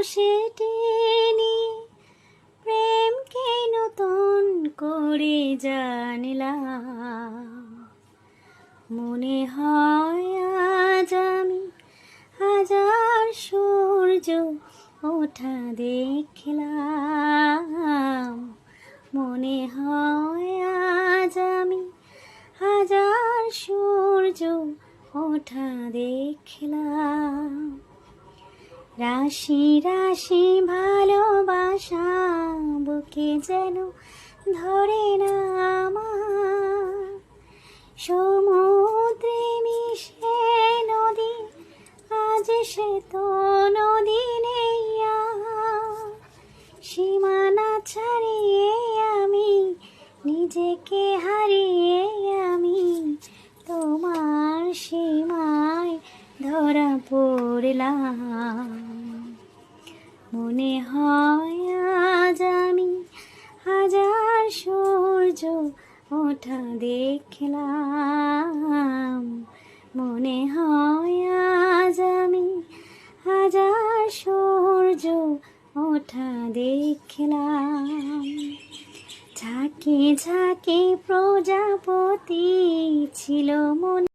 বসে টেনে প্রেমকে নতুন করে জানলাম? মনে হয় আজ আমি হাজার সূর্য ওঠা দেখলাম। মনে হয় আজ আমি হাজার সূর্য ওঠা দেখলাম। রাশি রাশি ভালোবাসা বুকে যেন ধরে না আমার। সমুদ্রে মিশে নদী, আজ সে তো নদী নেই সীমানা ছাড়িয়ে আমি, নিজেকে হারিয়ে আমি, তোমার সীমায় ধরা পড়লাম। মনে হয় আজ আমি হাজার সূর্য ওঠা দেখলাম। মনে হয় আজ আমি হাজার সূর্য ওঠা দেখলাম। ঝাঁকে ঝাঁকে প্রজাপতি ছিল মনে